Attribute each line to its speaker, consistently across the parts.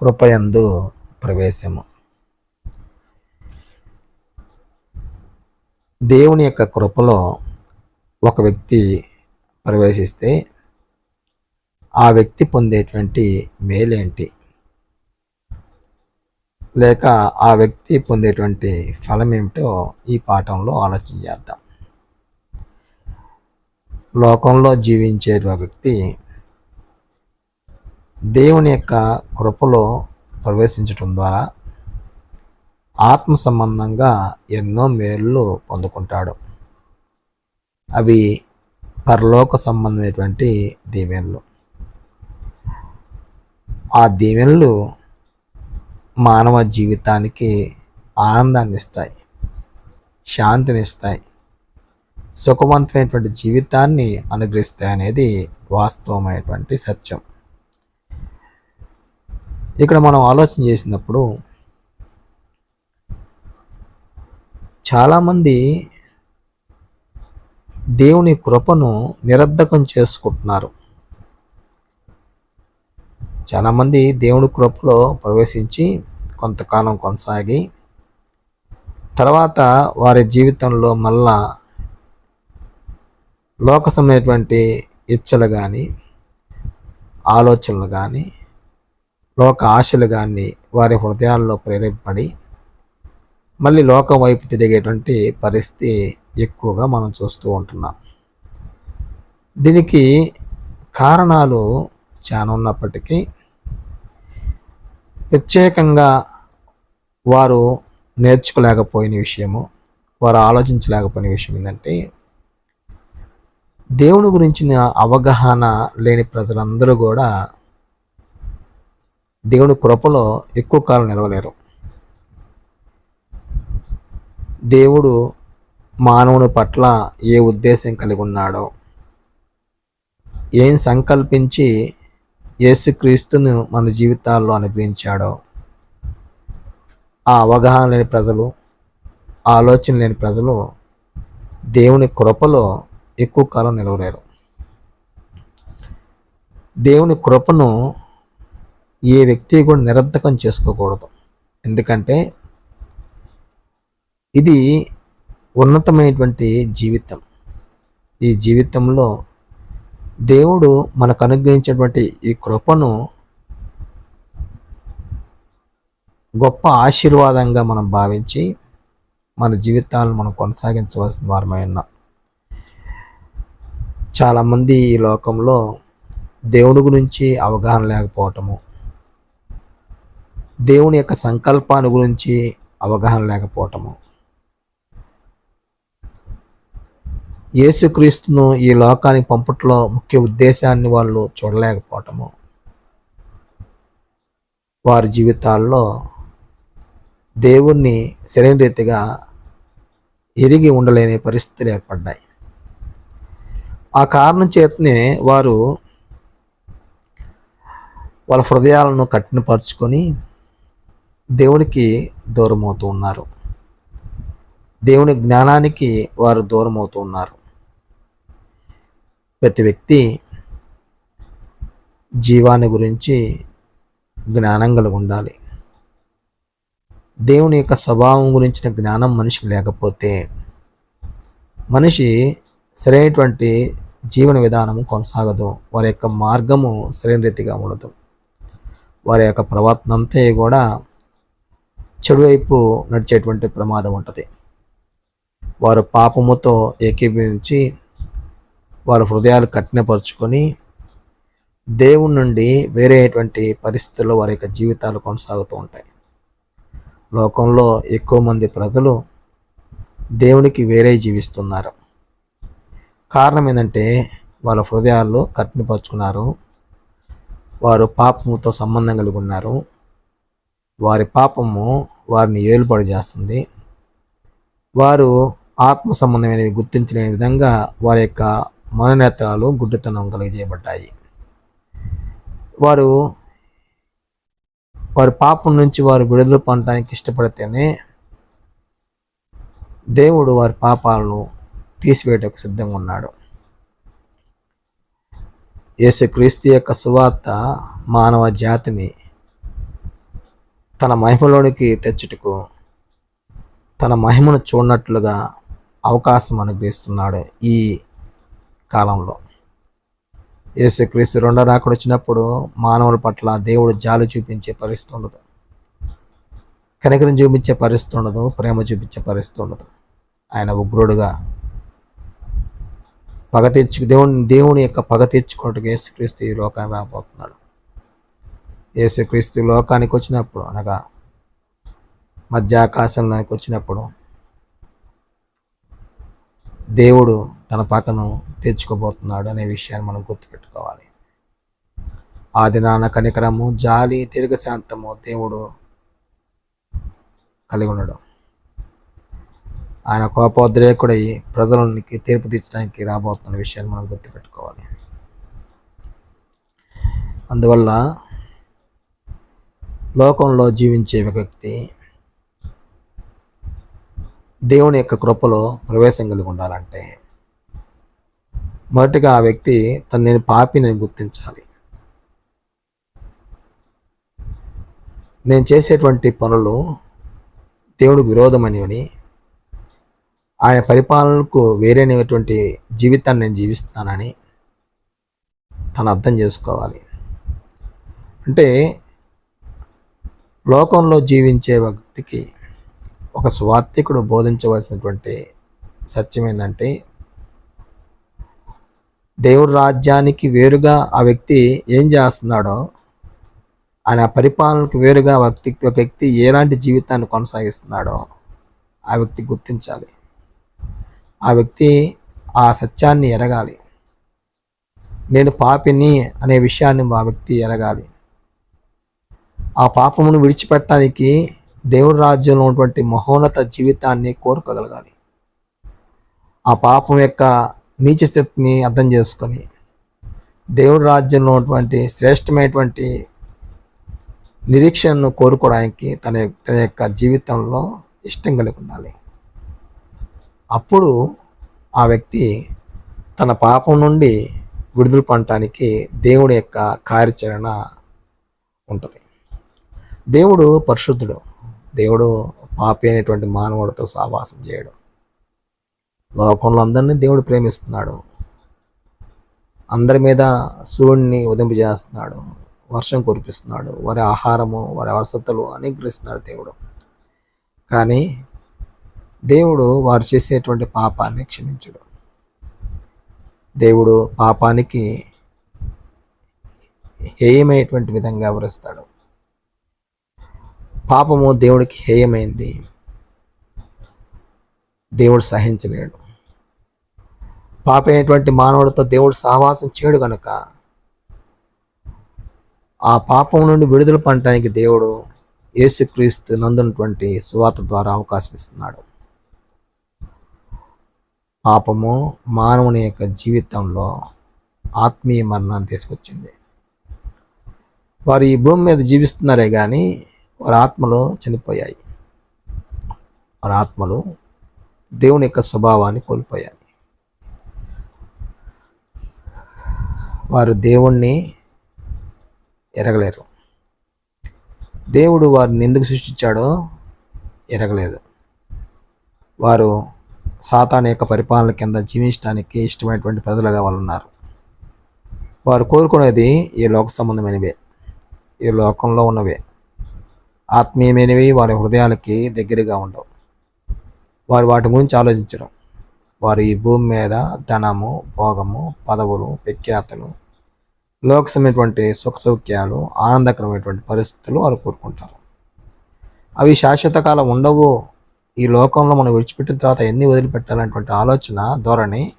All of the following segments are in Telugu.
Speaker 1: కృపయందు ప్రవేశము. దేవుని యొక్క కృపలో ఒక వ్యక్తి ప్రవేశిస్తే ఆ వ్యక్తి పొందేటువంటి మేలేంటి? లేక ఆ వ్యక్తి పొందేటువంటి ఫలం ఏమిటో ఈ పాఠంలో ఆలోచన చేద్దాం. లోకంలో జీవించే ఒక వ్యక్తి దేవుని యొక్క కృపలో ప్రవేశించటం ద్వారా ఆత్మ సంబంధంగా ఎన్నో మేళ్ళు పొందుకుంటాడు. అవి పరలోక సంబంధమైనటువంటి దీవెనలు. ఆ దీవెనలు మానవ జీవితానికి ఆనందాన్ని ఇస్తాయి శాంతిని ఇస్తాయి. సుఖవంతమైనటువంటి జీవితాన్ని అనుగ్రహిస్తాయి అనేది వాస్తవమైనటువంటి సత్యం. ఇక్కడ మనం ఆలోచన చేసినప్పుడు చాలామంది దేవుని కృపను నిరర్ధకం చేసుకుంటున్నారు. చాలామంది దేవుని కృపలో ప్రవేశించి కొంతకాలం కొనసాగి తర్వాత వారి జీవితంలో మళ్ళా లోకసమైనటువంటి ఇచ్చలు కానీ ఆలోచనలు కానీ లోక ఆశలు కానీ వారి హృదయాల్లో ప్రేరేపడి మళ్ళీ లోకం వైపు తిరిగేటువంటి పరిస్థితి ఎక్కువగా మనం చూస్తూ ఉంటున్నాం. దీనికి కారణాలు చాలా ఉన్నప్పటికీ ప్రత్యేకంగా వారు నేర్చుకోలేకపోయిన విషయము వారు ఆలోచించలేకపోయిన విషయం ఏంటంటే దేవుని గురించిన అవగాహన లేని ప్రజలందరూ కూడా దేవుని కృపలో ఎక్కువ కాలం నిలవలేరు. దేవుడు మానవుని పట్ల ఏ ఉద్దేశం కలిగి ఉన్నాడో ఏం సంకల్పించి యేసుక్రీస్తును మన జీవితాల్లో అనుగ్రహించాడో ఆ అవగాహన లేని ప్రజలు ఆలోచన లేని ప్రజలు దేవుని కృపలో ఎక్కువ కాలం నిలవలేరు. దేవుని కృపను ఏ వ్యక్తి కూడా నిరర్ధకం చేసుకోకూడదు. ఎందుకంటే ఇది ఉన్నతమైనటువంటి జీవితం. ఈ జీవితంలో దేవుడు మనకు అనుగ్రహించినటువంటి ఈ కృపను గొప్ప ఆశీర్వాదంగా మనం భావించి మన జీవితాలను మనం కొనసాగించవలసిన వారమై ఉన్నాం. చాలామంది ఈ లోకంలో దేవుని గురించి అవగాహన లేకపోవటము దేవుని యొక్క సంకల్పాన్ని గురించి అవగాహన లేకపోవటము. యేసుక్రీస్తును ఈ లోకానికి పంపట్లో ముఖ్య ఉద్దేశాన్ని వాళ్ళు చూడలేకపోవటము. వారి జీవితాల్లో దేవుణ్ణి సరైన రీతిగా ఎరిగి ఉండలేని పరిస్థితులు ఏర్పడ్డాయి. ఆ కారణం చేతనే వారు వాళ్ళ హృదయాలను కఠినపరుచుకొని దేవునికి దూరం అవుతూ ఉన్నారు. దేవుని జ్ఞానానికి వారు దూరం అవుతూ ఉన్నారు. ప్రతి వ్యక్తి జీవాన్ని గురించి జ్ఞానం కలిగి ఉండాలి. దేవుని యొక్క స్వభావం గురించిన జ్ఞానం మనిషికి లేకపోతే మనిషి సరైనటువంటి జీవన విధానము కొనసాగదు. వారి యొక్క మార్గము సరైన రీతిగా ఉండదు. వారి యొక్క ప్రవర్తన అంతా కూడా చెడువైపు నడిచేటువంటి ప్రమాదం ఉంటుంది. వారు పాపముతో ఏకీభవించి వారి హృదయాలు కఠినపరుచుకొని దేవుని నుండి వేరేటువంటి పరిస్థితుల్లో వారి యొక్క జీవితాలు కొనసాగుతూ ఉంటాయి. లోకంలో ఎక్కువ మంది ప్రజలు దేవునికి వేరే జీవిస్తున్నారు. కారణం ఏంటంటే వాళ్ళ హృదయాల్లో కట్టినపరుచుకున్నారు వారు పాపముతో సంబంధం కలిగి ఉన్నారు. వారి పాపము వారిని ఏలుబడి చేస్తుంది. వారు ఆత్మ సంబంధమైనవి గుర్తించలేని విధంగా వారి యొక్క మననేత్రాలు గుడ్డితనం కలిగజేయబడ్డాయి. వారు వారి పాపం నుంచి వారు విడుదల పొందడానికి ఇష్టపడితేనే దేవుడు వారి పాపాలను తీసివేయటకు సిద్ధంగా ఉన్నాడు. యేసుక్రీస్తు యొక్క సువార్త మానవ జాతిని తన మహిమలోనికి తెచ్చుటకు తన మహిమను చూడనట్లుగా అవకాశం అనుగ్రహిస్తున్నాడు ఈ కాలంలో. యేసుక్రీస్తు రెండో రాకడు వచ్చినప్పుడు మానవుల పట్ల దేవుడు జాలి చూపించే పరిస్థితి ఉండదు. కనికరం చూపించే పరిస్థితి ఉండదు. ప్రేమ చూపించే పరిస్థితి ఉండదు. ఆయన ఉగ్రుడుగా పగ తెచ్చు దేవుని దేవుని యొక్క పగ తెచ్చుకున్నట్టుగా యేసుక్రీస్తు ఈ లోకాన్ని రాబోతున్నాడు. యేసుక్రీస్తు లోకానికి వచ్చినప్పుడు అనగా మధ్యాకాశంలోకి వచ్చినప్పుడు దేవుడు తన పక్కను తెచ్చుకోబోతున్నాడు అనే విషయాన్ని మనం గుర్తుపెట్టుకోవాలి. ఆది నాన్న కనికరము జాలి దీర్ఘశాంతము దేవుడు కలిగి ఉండడం. ఆయన కోపోద్రేకుడై ప్రజలకి తీర్పు తీర్చడానికి రాబోతున్న విషయాన్ని మనం గుర్తుపెట్టుకోవాలి. అందువల్ల లోకంలో జీవించే వ్యక్తి దేవుని యొక్క కృపలో ప్రవేశం కలిగి ఉండాలంటే మొదటిగా ఆ వ్యక్తి తను నేను పాపిని గుర్తించాలి. నేను చేసేటువంటి పనులు దేవుడు విరోధమనివని ఆయన పరిపాలనకు వేరేనటువంటి జీవితాన్ని నేను జీవిస్తానని తను అర్థం చేసుకోవాలి. అంటే లోకంలో జీవించే వ్యక్తికి ఒక స్వార్థికుడు బోధించవలసినటువంటి సత్యం ఏంటంటే దేవుడి రాజ్యానికి వేరుగా ఆ వ్యక్తి ఏం చేస్తున్నాడో ఆయన పరిపాలనకు వేరుగా వ్యక్తి ఒక వ్యక్తి ఎలాంటి జీవితాన్ని కొనసాగిస్తున్నాడో ఆ వ్యక్తి గుర్తించాలి. ఆ వ్యక్తి ఆ సత్యాన్ని ఎరగాలి. నేను పాపిని అనే విషయాన్ని ఆ వ్యక్తి ఎరగాలి. ఆ పాపమును విడిచిపెట్టడానికి దేవుడి రాజ్యంలో ఉన్నటువంటి మహోన్నత జీవితాన్ని కోరుకోగలగాలి. ఆ పాపం యొక్క నీచ స్థితిని అర్థం చేసుకొని దేవుడి రాజ్యంలో ఉన్నటువంటి శ్రేష్టమైనటువంటి నిరీక్షణను కోరుకోవడానికి తన తన యొక్క జీవితంలో ఇష్టం కలిగి ఉండాలి. అప్పుడు ఆ వ్యక్తి తన పాపం నుండి విడుదల పొందటానికి దేవుడి యొక్క కార్యాచరణ ఉంటుంది. దేవుడు పరిశుద్ధుడు. దేవుడు పాపి అనేటువంటి మానవుడితో సావాసం చేయడం. లోకంలో అందరినీ దేవుడు ప్రేమిస్తున్నాడు. అందరి మీద సూర్యుడిని ఉదింపజేస్తున్నాడు. వర్షం కురిపిస్తున్నాడు. వారి ఆహారము వారి వసతులు అనుగ్రహిస్తున్నాడు దేవుడు. కానీ దేవుడు వారు చేసేటువంటి పాపాన్ని క్షమించడు. దేవుడు పాపానికి హేయమైనటువంటి విధంగా వివరిస్తాడు పాపము దేవుడికి హేయమైంది. దేవుడు సహించలేడు. పాప అయినటువంటి మానవుడితో దేవుడు సహవాసం చేయడు కనుక ఆ పాపం నుండి విడుదల పడటానికి దేవుడు యేసుక్రీస్తు నందునటువంటి సువాత ద్వారా అవకాశం ఇస్తున్నాడు. పాపము మానవుని యొక్క జీవితంలో ఆత్మీయ మరణాన్ని తీసుకొచ్చింది. వారు ఈ భూమి మీద జీవిస్తున్నారే కానీ వారి ఆత్మలు చనిపోయాయి. వారి ఆత్మలు దేవుని యొక్క స్వభావాన్ని కోల్పోయాయి. వారు దేవుణ్ణి ఎరగలేరు. దేవుడు వారిని ఎందుకు సృష్టించాడో ఎరగలేదు. వారు సాతాన్ యొక్క పరిపాలన కింద జీవించడానికి ఇష్టమైనటువంటి ప్రజలుగా వాళ్ళు ఉన్నారు. వారు కోరుకునేది ఈ లోక సంబంధమైనవే. ఈ లోకంలో ఉన్నవే. ఆత్మీయమైనవి వారి హృదయాలకి దగ్గరగా ఉండవు. వారు వాటి గురించి ఆలోచించడం వారు ఈ భూమి మీద ధనము భోగము పదవులు ప్రఖ్యాతలు లోకసమైనటువంటి సుఖ సౌఖ్యాలు ఆనందకరమైనటువంటి పరిస్థితులు వారు కోరుకుంటారు. అవి శాశ్వత కాలం ఉండవు. ఈ లోకంలో మనం విడిచిపెట్టిన తర్వాత ఎన్ని వదిలిపెట్టాలనేటువంటి ఆలోచన ధోరణి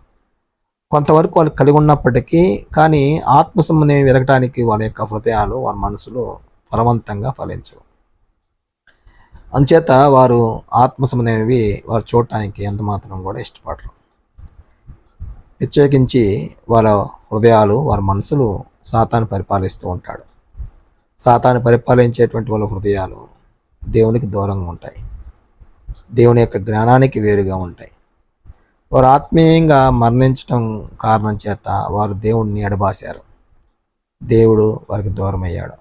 Speaker 1: కొంతవరకు వాళ్ళు కలిగి ఉన్నప్పటికీ కానీ ఆత్మ సంబంధం వెతకడానికి వాళ్ళ యొక్క హృదయాలు వారి మనసులు ఫలవంతంగా ఫలించవు. అందుచేత వారు ఆత్మ సంబంధమైనవి వారు చూడటానికి ఎంత మాత్రం కూడా ఇష్టపడరు. ప్రత్యేకించి వాళ్ళ హృదయాలు వారి మనసులు సాతాను పరిపాలిస్తూ ఉంటాడు. సాతాను పరిపాలించేటువంటి వాళ్ళ హృదయాలు దేవునికి దూరంగా ఉంటాయి. దేవుని యొక్క జ్ఞానానికి వేరుగా ఉంటాయి. వారు ఆత్మీయంగా మరణించటం కారణం చేత వారు దేవుడిని ఎడబాశారు. దేవుడు వారికి దూరమయ్యాడు.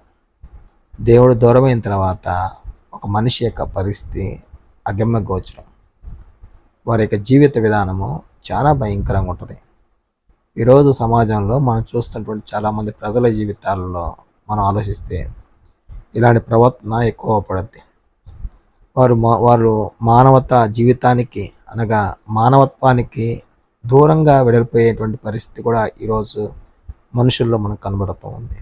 Speaker 1: దేవుడు దూరమైన తర్వాత ఒక మనిషి యొక్క పరిస్థితి అగమ్య గోచరం. వారి యొక్క జీవిత విధానము చాలా భయంకరంగా ఉంటుంది. ఈరోజు సమాజంలో మనం చూస్తున్నటువంటి చాలామంది ప్రజల జీవితాలలో మనం ఆలోచిస్తే ఇలాంటి ప్రవర్తన ఎక్కువ పడుద్ది. వారు మా వారు మానవత జీవితానికి అనగా మానవత్వానికి దూరంగా వెడలిపోయేటువంటి పరిస్థితి కూడా ఈరోజు మనుషుల్లో మనకు కనబడుతూ ఉంది.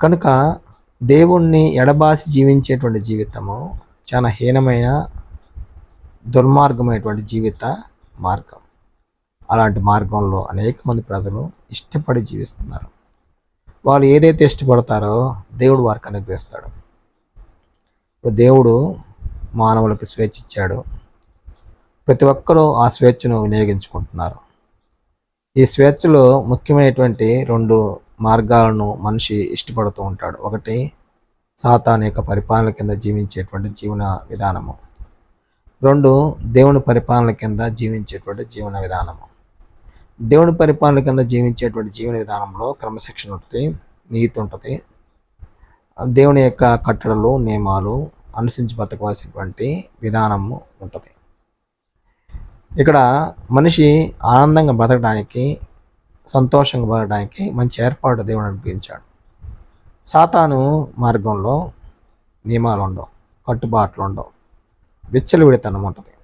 Speaker 1: కనుక దేవుణ్ణి ఎడబాసి జీవించేటువంటి జీవితము చాలా హీనమైన దుర్మార్గమైనటువంటి జీవిత మార్గం. అలాంటి మార్గంలో అనేక మంది ప్రజలు ఇష్టపడి జీవిస్తున్నారు. వాళ్ళు ఏదైతే ఇష్టపడతారో దేవుడు వారికి అనుగ్రహిస్తాడు. ఇప్పుడు దేవుడు మానవులకు స్వేచ్ఛ ఇచ్చాడు. ప్రతి ఒక్కరూ ఆ స్వేచ్ఛను వినియోగించుకుంటున్నారు. ఈ స్వేచ్ఛలో ముఖ్యమైనటువంటి రెండు మార్గాలను మనిషి ఇష్టపడుతూ ఉంటాడు. ఒకటి సాతాన్ యొక్క పరిపాలన కింద జీవించేటువంటి జీవన విధానము. రెండు దేవుని పరిపాలన కింద జీవించేటువంటి జీవన విధానము. దేవుని పరిపాలన కింద జీవించేటువంటి జీవన విధానంలో క్రమశిక్షణ ఉంటుంది నీతి ఉంటుంది. దేవుని యొక్క కట్టడలు నియమాలు అనుసరించి బతకవలసినటువంటి విధానము ఉంటుంది. ఇక్కడ మనిషి ఆనందంగా బ్రతకడానికి సంతోషంగా పడడానికి మంచి ఏర్పాటు దేవుడు అనిపించాడు సాతాను మార్గంలో నియమాలు ఉండవు కట్టుబాట్లు ఉండవు. విచ్చలవిడితనం ఉంటుంది.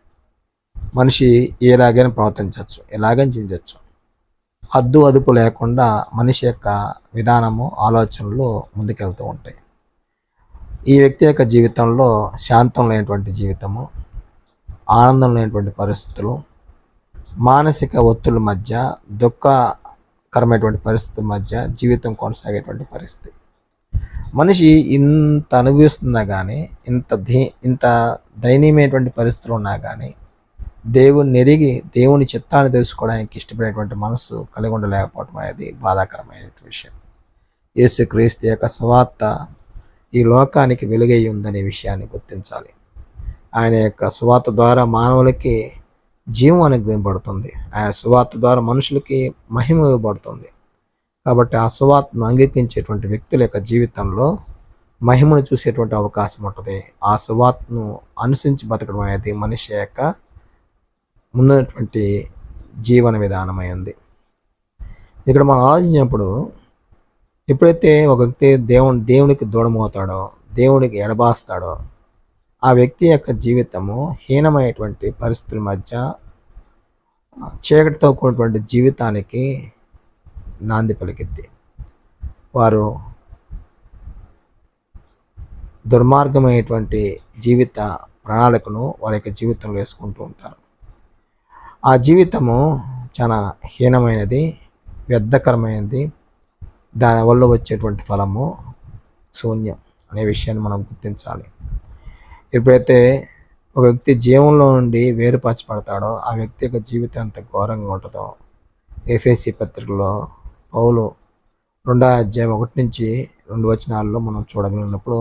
Speaker 1: మనిషి ఎలాగైనా ప్రవర్తించవచ్చు ఎలాగైనా జీవించవచ్చు. హద్దు అదుపు లేకుండా మనిషి యొక్క విధానము ఆలోచనలు ముందుకెళ్తూ ఉంటాయి. ఈ వ్యక్తి యొక్క జీవితంలో శాంతం లేనటువంటి జీవితము ఆనందం లేనటువంటి పరిస్థితులు మానసిక ఒత్తుల మధ్య దుఃఖ కరమైనటువంటి పరిస్థితుల మధ్య జీవితం కొనసాగేటువంటి పరిస్థితి. మనిషి ఇంత అనుభవిస్తున్నా కానీ ఇంత ధీ ఇంత దయనీయమైనటువంటి పరిస్థితులు ఉన్నా కానీ దేవుని ఎరిగి దేవుని చిత్తాన్ని తెలుసుకోవడానికి ఇష్టపడేటువంటి మనసు కలిగి ఉండలేకపోవడం అనేది బాధాకరమైన విషయం. యేసుక్రీస్తు యొక్క స్వార్త ఈ లోకానికి వెలుగై ఉందనే విషయాన్ని గుర్తించాలి. ఆయన యొక్క సువార్త ద్వారా మానవులకి జీవం అనుగ్రహింపబడుతుంది ఆయన సువార్త ద్వారా మనుషులకి మహిమ ఇవ్వబడుతుంది. కాబట్టి ఆ సువార్తను అంగీకరించేటువంటి వ్యక్తుల యొక్క జీవితంలో మహిమను చూసేటువంటి అవకాశం ఉంటుంది. ఆ సువార్తను అనుసరించి బతకడం అనేది మనిషి యొక్క ముందున్నటువంటి జీవన విధానమై ఉంది. ఇక్కడ మనం ఆలోచించినప్పుడు ఎప్పుడైతే ఒక వ్యక్తి దేవుని దేవునికి దూరమవుతాడో దేవునికి ఎడబాస్తాడో ఆ వ్యక్తి యొక్క జీవితము హీనమైనటువంటి పరిస్థితుల మధ్య చీకటితో కూడినటువంటి జీవితానికి నాంది పలికిద్ది వారు దుర్మార్గమైనటువంటి జీవిత ప్రణాళికను వారి యొక్క జీవితంలో వేసుకుంటూ ఉంటారు. ఆ జీవితము చాలా హీనమైనది వ్యర్థకరమైనది. దానివల్ల వచ్చేటువంటి ఫలము శూన్యం అనే విషయాన్ని మనం గుర్తించాలి. ఎప్పుడైతే ఒక వ్యక్తి జీవంలో నుండి వేరుపరచబడతాడో ఆ వ్యక్తి యొక్క జీవితం ఎంత ఘోరంగా ఉంటుందో ఎఫ్ఎస్సి పత్రికలో పౌలు రెండో అధ్యాయం ఒకటి నుంచి రెండు వచనాల్లో మనం చూడగలిగినప్పుడు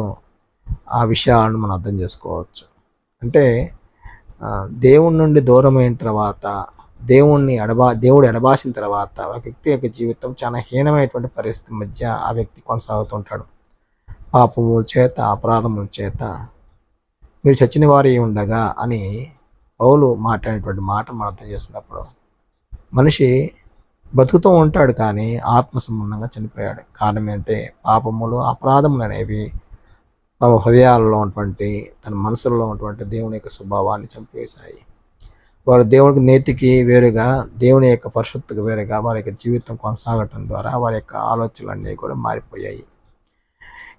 Speaker 1: ఆ విషయాలను మనం అర్థం చేసుకోవచ్చు. అంటే దేవుడి నుండి దూరమైన తర్వాత దేవుణ్ణి ఎడబా దేవుడు ఎడబాసిన తర్వాత ఒక వ్యక్తి యొక్క జీవితం చాలా హీనమైనటువంటి పరిస్థితి మధ్య ఆ వ్యక్తి కొనసాగుతుంటాడు. పాపముల చేత అపరాధముల చేత మీరు చచ్చిన వారి ఉండగా అని పౌలు మాట్లాడేటువంటి మాట మనం అర్థం చేసినప్పుడు మనిషి బతుకుతూ ఉంటాడు కానీ ఆత్మ సంబంధంగా చనిపోయాడు. కారణం ఏంటంటే పాపములు అపరాధములు అనేవి తమ హృదయాలలో ఉన్నటువంటి తన మనసులో ఉన్నటువంటి దేవుని యొక్క స్వభావాన్ని చంపివేశాయి. వారు దేవునికి నేతికి వేరుగా దేవుని యొక్క పరిశుద్ధికి వేరుగా వారి యొక్క జీవితం కొనసాగటం ద్వారా వారి యొక్క ఆలోచనలన్నీ కూడా మారిపోయాయి.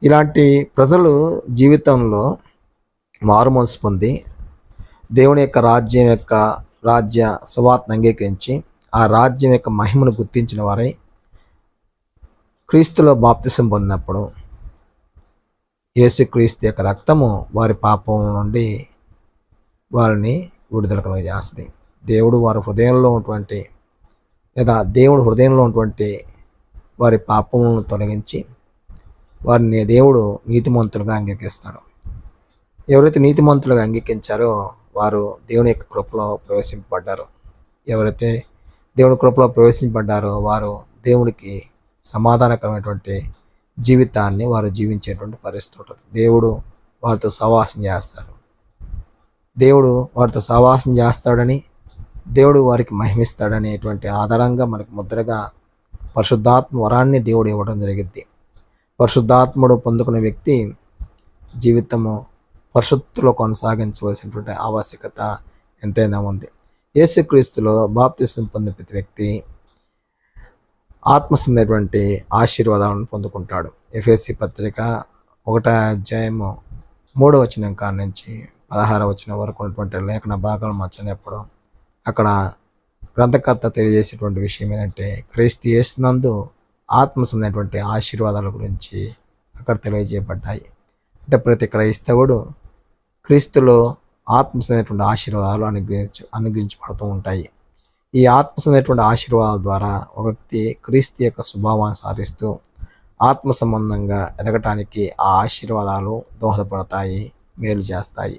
Speaker 1: ఇలాంటి ప్రజలు జీవితంలో మారు మనసు పొంది దేవుని యొక్క రాజ్యం యొక్క రాజ్య సువార్తను అంగీకరించి ఆ రాజ్యం యొక్క మహిమను గుర్తించిన వారై క్రీస్తులో బాప్తిసం పొందినప్పుడు యేసుక్రీస్తు యొక్క రక్తము వారి పాపం నుండి వారిని విడుదల కలగజేస్తుంది దేవుడు వారి హృదయంలో ఉన్నటువంటి లేదా దేవుడు హృదయంలో ఉన్నటువంటి వారి పాపములను తొలగించి వారిని దేవుడు నీతిమంతులుగా అంగీకరిస్తాడు. ఎవరైతే నీతిమంతులుగా అంగీకరించారో వారు దేవుని యొక్క కృపలో ప్రవేశింపబడ్డారు. ఎవరైతే దేవుని కృపలో ప్రవేశింపబడ్డారో వారు దేవునికి సమాధానకరమైనటువంటి జీవితాన్ని వారు జీవించేటువంటి పరిస్థితి ఉంటుంది. దేవుడు వారితో సహవాసం చేస్తాడు. దేవుడు వారితో సహవాసం చేస్తాడని దేవుడు వారికి మహిమిస్తాడనేటువంటి ఆధారంగా మనకు ముద్రగా పరిశుద్ధాత్మ వరాన్ని దేవుడు ఇవ్వడం జరిగింది పరిశుద్ధాత్ముడు పొందుకున్న వ్యక్తి జీవితము పరిశుద్ధులో కొనసాగించవలసినటువంటి ఆవశ్యకత ఎంతైనా ఉంది. యేసుక్రీస్తులో బాప్తిసం పొందిన ప్రతి వ్యక్తి ఆత్మసమైనటువంటి ఆశీర్వాదాలను పొందుకుంటాడు. ఎఫ్ఎస్సి పత్రిక ఒకట అధ్యాయము మూడో వచనం కాడి నుంచి పదహార వచనం వరకు ఉన్నటువంటి లేఖన భాగాలు మర్చినప్పుడు అక్కడ గ్రంథకర్త తెలియజేసేటువంటి విషయం ఏంటంటే క్రీస్తు యేసునందు ఆత్మసమైనటువంటి ఆశీర్వాదాల గురించి అక్కడ తెలియజేయబడ్డాయి. అంటే ప్రతి క్రైస్తవుడు క్రీస్తులో ఆత్మసమైనటువంటి ఆశీర్వాదాలు అనుగ్రహించ అనుగ్రహించబడుతూ ఉంటాయి. ఈ ఆత్మసమైనటువంటి ఆశీర్వాదాల ద్వారా ఒక వ్యక్తి క్రీస్తు యొక్క స్వభావాన్ని సాధిస్తూ ఆత్మ సంబంధంగా ఎదగటానికి ఆ ఆశీర్వాదాలు దోహదపడతాయి మేలు చేస్తాయి.